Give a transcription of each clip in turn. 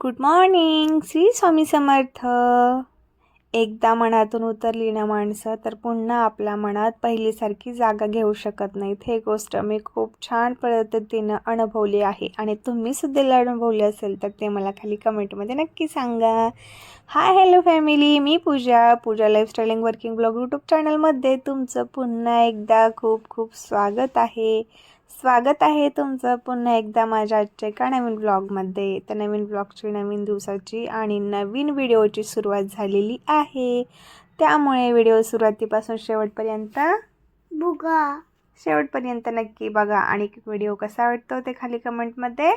Good morning Shri Swami Samarth. एकदा मनातून उतरली ना माणसं तर पुन्हा आपल्या मनात पहिलीसारखी जागा घेऊ शकत नाहीत. हे गोष्ट मी खूप छान पद्धतीनं अनुभवली आहे आणि तुम्ही सुद्धा अनुभवली असेल तर ते मला खाली कमेंटमध्ये नक्की सांगा. हाय हॅलो फॅमिली मी Pooja. Pooja lifestyling working blog YouTube चॅनलमध्ये तुमचं पुन्हा एकदा खूप खूप स्वागत आहे. स्वागत आहे तुमचं पुन्हा एकदा माझ्या आजच्या एका नवीन ब्लॉगमध्ये तर नवीन ब्लॉगची नवीन दिवसाची आणि नवीन व्हिडिओची सुरुवात झालेली आहे. त्यामुळे व्हिडिओ सुरुवातीपासून शेवटपर्यंत बुगा शेवटपर्यंत नक्की बघा आणि व्हिडिओ कसा वाटतो ते खाली कमेंटमध्ये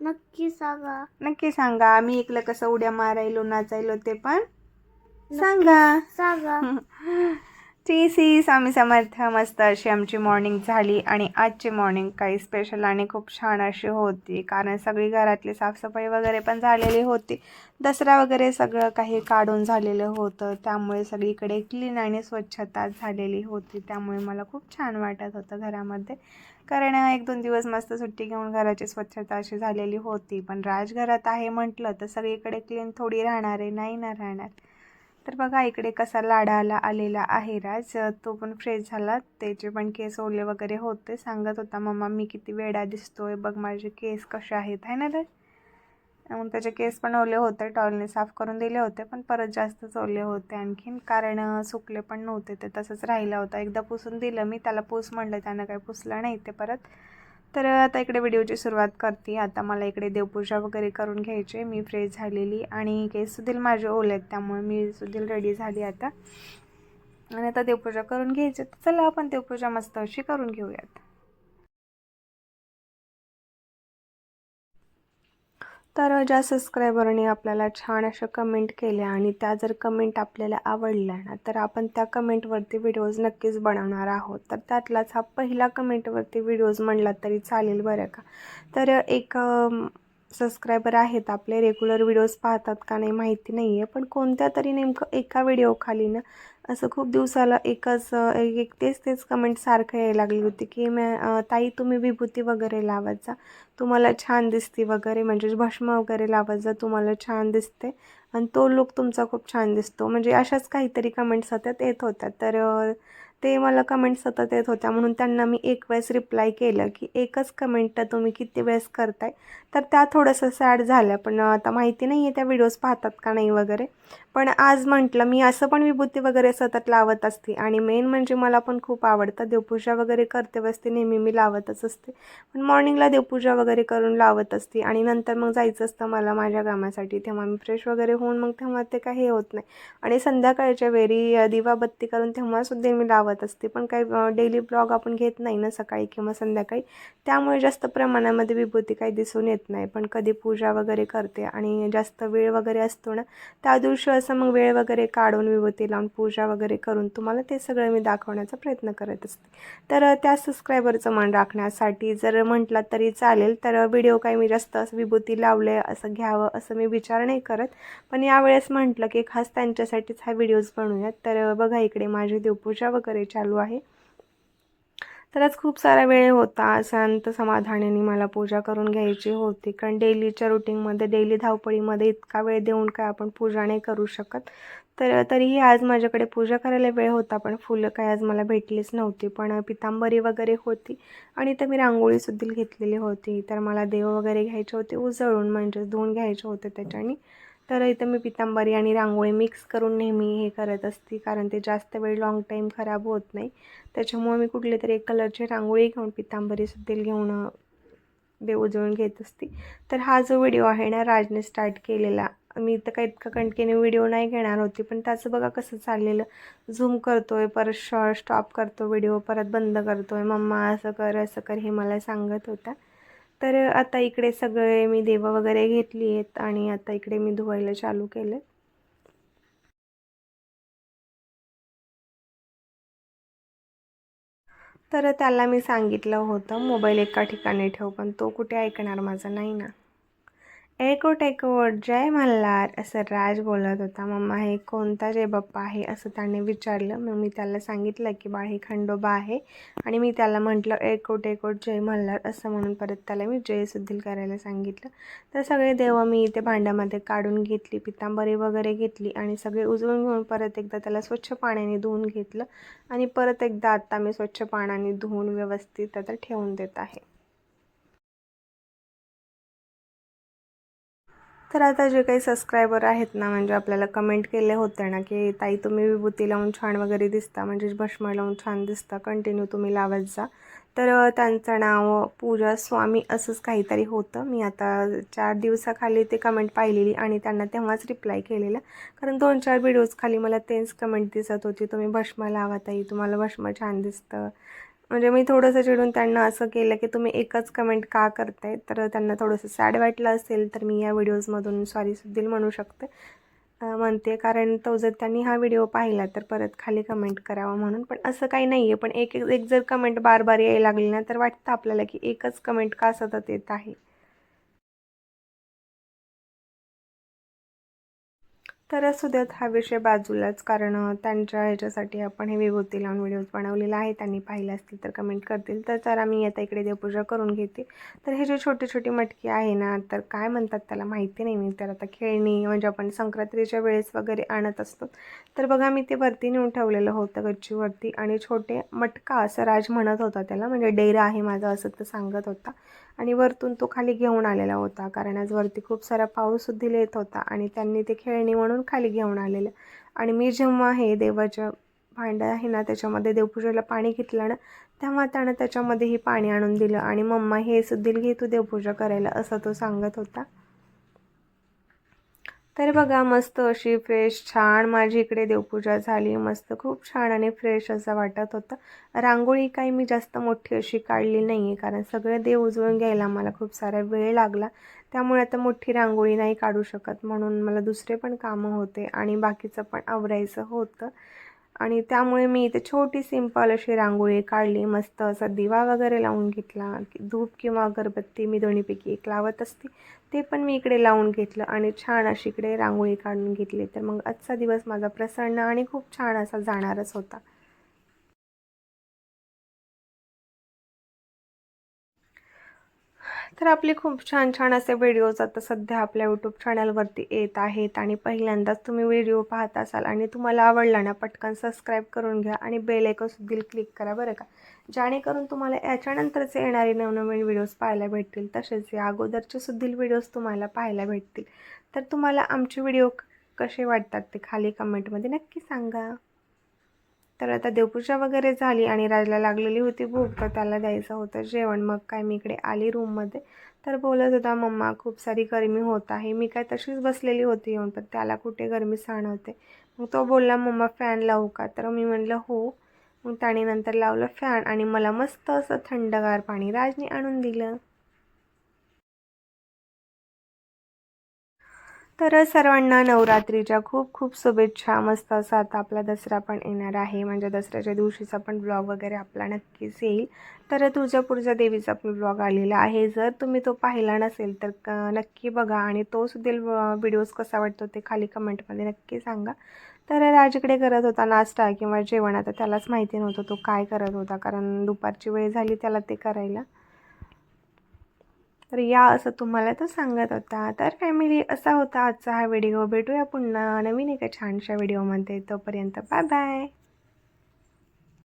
नक्की सांगा. नक्की सांगा. मी एकलं कसं उड्या मारायलो नाचायलो ते पण सांगा. सांगा. टी सी स्वामी समर्थ मस्त अशी आमची मॉर्निंग झाली आणि आजची मॉर्निंग काही स्पेशल आणि खूप छान अशी होती. कारण सगळी घरातली साफसफाई वगैरे पण झालेली होती. दसरा वगैरे सगळं काही काढून झालेलं होतं. त्यामुळे सगळीकडे क्लीन आणि स्वच्छता झालेली होती. त्यामुळे मला खूप छान वाटत होतं घरामध्ये. कारण एक दोन दिवस मस्त सुट्टी घेऊन घराची स्वच्छता अशी झालेली होती. पण राजघरात आहे म्हटलं तर सगळीकडे क्लीन थोडी राहणार आहे. नाही ना राहणार. तर बघा इकडे कसा लाडाला आलेला आहे राज. तो पण फ्रेश झाला. त्याचे पण केस ओले वगैरे होते. सांगत होता मम्मा मी किती वेडा दिसतोय. बघ माझे केस कसे आहेत. आहे ना राज? मग त्याचे केस पण ओले होते. टॉलने साफ करून दिले होते पण परत जास्तच ओले होते आणखीन. कारण सुकले पण नव्हते. ते तसंच राहिला होता. एकदा पुसून दिलं मी त्याला पूस म्हणलं त्यानं काही पुसलं नाही. ते परत तर आता इकडे व्हिडिओची सुरुवात करते. आता मला इकडे देवपूजा वगैरे करून घ्यायची मी फ्रेश झालेली आणि केस सुधील माझे ओले आहेत त्यामुळे मी सुधील रेडी झाली आता. आणि आता देवपूजा करून घ्यायची तर चला आपण देवपूजा मस्त अशी करून घेऊयात. तर ज्या सबस्क्रायबरने आपल्याला छान अशा कमेंट केल्या आणि त्या जर कमेंट आपल्याला आवडल्या ना तर आपण त्या कमेंटवरती व्हिडिओज नक्कीच बनवणार आहोत. तर त्यातलाच हा पहिला कमेंटवरती व्हिडिओज म्हणला तरी चालेल बरं का? तर एक सबस्क्रायबर आहेत आपले रेग्युलर व्हिडिओज पाहतात का नाही माहिती नाही आहे पण कोणत्या तरी नेमकं एका व्हिडिओ खाली ना असं खूप दिवसाला एकच अ, एक तेच तेच कमेंट सारखं यायला लागली होती की मॅ ताई तुम्ही विभूती वगैरे लावत जा. तुम्हाला छान दिसते वगैरे म्हणजे भस्म वगैरे लावत जा तुम्हाला छान दिसते. आणि तो लुक तुमचा खूप छान दिसतो. म्हणजे अशाच काहीतरी कमेंट्स होत्या येत होत्या. तर ते मला कमेंट सतत येत होत्या. म्हणून त्यांना मी एक वेळेस रिप्लाय केलं की एकच कमेंट तुम्ही किती वेळेस करताय? तर त्या थोडंसं सॅड झाल्या. पण आता माहिती नाही आहे त्या व्हिडिओज पाहतात का नाही वगैरे. पण आज म्हटलं मी असं पण विभूती वगैरे सतत लावत असते आणि मेन म्हणजे मला पण खूप आवडतं. देवपूजा वगैरे करते असते नेहमी मी लावतच असते. पण मॉर्निंगला देवपूजा वगैरे करून लावत असते आणि नंतर मग जायचं असतं मला माझ्या कामासाठी. तेव्हा मी फ्रेश वगैरे होऊन मग तेव्हा ते काही होत नाही. आणि संध्याकाळच्या वेळी दिवाबत्ती करून तेव्हासुद्धा मी लावत असते. पण काही डेली ब्लॉग आपण घेत नाही ना सकाळी किंवा संध्याकाळी. त्यामुळे जास्त प्रमाणामध्ये विभूती काही दिसून येत नाही. पण कधी पूजा वगैरे करते आणि जास्त वेळ वगैरे असतो ना त्या दिवशी असं मग वेळ वगैरे काढून विभूती लावून पूजा वगैरे करून तुम्हाला ते सगळं मी दाखवण्याचा प्रयत्न करत असते. तर त्या सबस्क्रायबरचं मन राखण्यासाठी जर म्हटलं तरी चालेल. तर व्हिडिओ काही मी जास्त असं विभूती लावले असं घ्यावं असं मी विचार नाही करत. पण यावेळेस म्हटलं की खास त्यांच्यासाठीच हा व्हिडिओज बनवूयात. तर बघा इकडे माझी देवपूजा वगैरे चालू आहे. तर आज खूप सारा वेळ होता. शांत समाधानाने मला पूजा करून घ्यायची होती. कारण डेलीच्या रुटीनमध्ये डेली धावपळीमध्ये इतका वेळ देऊन काय आपण पूजा नाही करू शकत. तर तरीही आज माझ्याकडे पूजा करायला वेळ होता पण फुलं काय आज मला भेटलीच नव्हती. पण पितांबरी वगैरे होती आणि तर मी रांगोळीसुद्धा घेतलेली होती. तर मला देव वगैरे घ्यायचे होते उजळून म्हणजे धुवून घ्यायचे होते त्याच्याने. तर इथं मी पितांबरी आणि रांगोळी मिक्स करून नेहमी हे करत असते कारण ते जास्त वेळ लॉंग टाईम खराब होत नाही. त्याच्यामुळे मी कुठले तरी एक कलरची रांगोळी घेऊन पितांबरीसुद्धा घेऊन दे उजळून घेत असते. तर हा जो व्हिडिओ आहे ना राजने स्टार्ट केलेला मी तर काही इतका कंटिन्यू व्हिडिओ नाही घेणार होती पण त्याचं बघा कसं चाललेलं. झूम करतोय परत शॉ स्टॉप करतो व्हिडिओ परत बंद करतोय. मम्मा असं कर असं कर हे मला सांगत होता. तर आता इकडे सगळे मी देवं वगैरे घेतली आहेत आणि आता इकडे मी धुवायला चालू केलं तर त्याला मी सांगितलं होतं मोबाईल एका ठिकाणी ठेव पण तो कुठे ऐकणार माझा नाही ना. एकोट एकोट जय मल्हार असं राज बोलत होता. मम्मा हे कोणता जय बाप्पा आहे? असं त्याने विचारलं. मग मी त्याला सांगितलं की बाळ हे खंडोबा आहे. आणि मी त्याला म्हटलं एकोट एकोट जय मल्हार असं म्हणून परत त्याला मी जय सुद्धील करायला सांगितलं. तर सगळे देव मी इथे भांड्यामध्ये काढून घेतली पितांबरी वगैरे घेतली आणि सगळे उजळून घेऊन परत एकदा त्याला स्वच्छ पाण्याने धुवून घेतलं. आणि परत एकदा आत्ता मी स्वच्छ पाण्याने धुवून व्यवस्थित आता ठेवून देत आहे. तर आता जे काही सबस्क्रायबर आहेत ना म्हणजे आपल्याला कमेंट केले होते ना की ताई तुम्ही विभूती लावून छान वगैरे दिसता म्हणजे भस्म लावून छान दिसता कंटिन्यू तुम्ही लावत जा. तर त्यांचं नाव पूजा स्वामी असंच काहीतरी होतं. मी आता चार दिवसाखाली ते कमेंट पाहिलेली आणि त्यांना तेव्हाच रिप्लाय केलेला. कारण दोन चार व्हिडिओज खाली मला तेच कमेंट दिसत होती. तुम्ही भस्म लावा ताई तुम्हाला भस्म छान दिसतं. म्हणजे मी थोडंसं चिडून त्यांना असं केलं की तुम्ही एकच कमेंट का करताय? तर त्यांना थोडंसं सॅड वाटलं असेल तर मी या व्हिडिओजमधून सॉरी सुद्धा म्हणू शकते. म्हणते कारण तो जर त्यांनी हा व्हिडिओ पाहिला तर परत खाली कमेंट करावा म्हणून. पण असं काही नाही आहे पण एक एक एक जर कमेंट बार बार यायला लागली ना तर वाटतं आपल्याला की एकच कमेंट का सतत येत आहे? तर असू देत हा विषय बाजूलाच. कारण त्यांच्या ह्याच्यासाठी आपण हे विभूती लावून व्हिडिओज बनवलेला आहे. त्यांनी पाहिले असतील तर कमेंट करतील. तर जरा मी आता इकडे देवपूजा करून घेते. तर हे जे छोटी छोटी मटकी आहे ना तर काय म्हणतात त्याला माहिती नाही. मी तर आता खेळणी म्हणजे आपण संक्रांतीच्या वेळेस वगैरे आणत असतो. तर बघा मी ते वरती नेऊन ठेवलेलं होतं गच्चीवरती. आणि छोटे मटका असं राज म्हणत होता त्याला. म्हणजे डेरा आहे माझा असं तर सांगत होता. आणि वरतून तो खाली घेऊन आलेला होता. कारण आज वरती खूप सारा पाऊस येत होता आणि त्यांनी ते खेळणी म्हणून खाली घेऊन आलेलं. आणि मी जेव्हा हे देवाच्या भांडं आहे ना त्याच्यामध्ये देवपूजेला पाणी घेतलं ना तेव्हा त्यानं त्याच्यामध्ये हे पाणी आणून दिलं. आणि मम्मा हे सुद्धा घे तू देवपूजा करायला असं तो सांगत होता. तर बघा मस्त अशी फ्रेश छान माझी इकडे देवपूजा झाली. मस्त खूप छान आणि फ्रेश असं वाटत होतं. रांगोळी काही मी जास्त मोठी अशी काढली नाही आहे कारण सगळे देव उजळून घ्यायला मला खूप सारा वेळ लागला. त्यामुळे आता मोठी रांगोळी नाही काढू शकत म्हणून मला दुसरे पण कामं होते आणि बाकीचं पण आवरायचं होतं. आणि त्यामुळे मी इथे छोटी सिंपल अशी रांगोळी काढली मस्त असा दिवा वगैरे लावून घेतला धूप किंवा अगरबत्ती मी दोन्हीपैकी एक लावत असते ते पण मी इकडे लावून घेतलं आणि छान अशी इकडे रांगोळी काढून घेतली. तर मग आजचा दिवस माझा प्रसन्न आणि खूप छान असा जाणारच होता. तर आपले खूप छान छान असे व्हिडिओज आता सध्या आपल्या यूट्यूब चॅनलवरती येत आहेत आणि पहिल्यांदाच तुम्ही व्हिडिओ पाहत असाल आणि तुम्हाला आवडला ना पटकन सबस्क्राईब करून घ्या आणि बेल सुद्धा क्लिक करा बरं का. जेणेकरून तुम्हाला याच्यानंतरचे येणारे नवनवीन व्हिडिओज पाहायला भेटतील. तसेच या अगोदरचे सुद्धा व्हिडिओज तुम्हाला पाहायला भेटतील. तर तुम्हाला आमचे व्हिडिओ कसे वाटतात ते खाली कमेंटमध्ये नक्की सांगा. तर आता देवपूजा वगैरे झाली आणि राजला लागलेली होती भूक तर त्याला द्यायचं होतं जेवण. मग काय मी इकडे आली रूममध्ये तर बोलत होता मम्मा खूप सारी गरमी होत आहे. मी काय तशीच बसलेली होती येऊन पण त्याला कुठे गरमी सहन होते मग तो बोलला मम्मा फॅन लावू का? तर मी म्हणलं हो. मग त्याने नंतर लावलं फॅन आणि मला मस्त असं थंडगार पाणी. राजने आणून दिलं. तर सर्वांना नवरात्रीच्या खूप खूप शुभेच्छा. मस्त असा आता आपला दसरा पण येणार आहे. म्हणजे दसऱ्याच्या दिवशीचा पण ब्लॉग वगैरे आपला नक्कीच येईल. तर तुळजापूरच्या देवीचा पण ब्लॉग आलेला आहे. जर तुम्ही तो पाहिला नसेल तर क- नक्की बघा आणि तो सुद्धा व्हिडिओज कसा वाटतो ते खाली कमेंटमध्ये नक्की सांगा. तर राजकडे करत होता नाश्ता किंवा जेवण. आता त्यालाच माहिती नव्हतं तो काय करत होता. कारण दुपारची वेळ झाली त्याला ते करायला. तर या असं तुम्हाला तो सांगत होता. तर फॅमिली असा होता आजचा हा व्हिडिओ भेटूया पुन्हा नवीन एका छानशा व्हिडिओमध्ये तोपर्यंत बाय बाय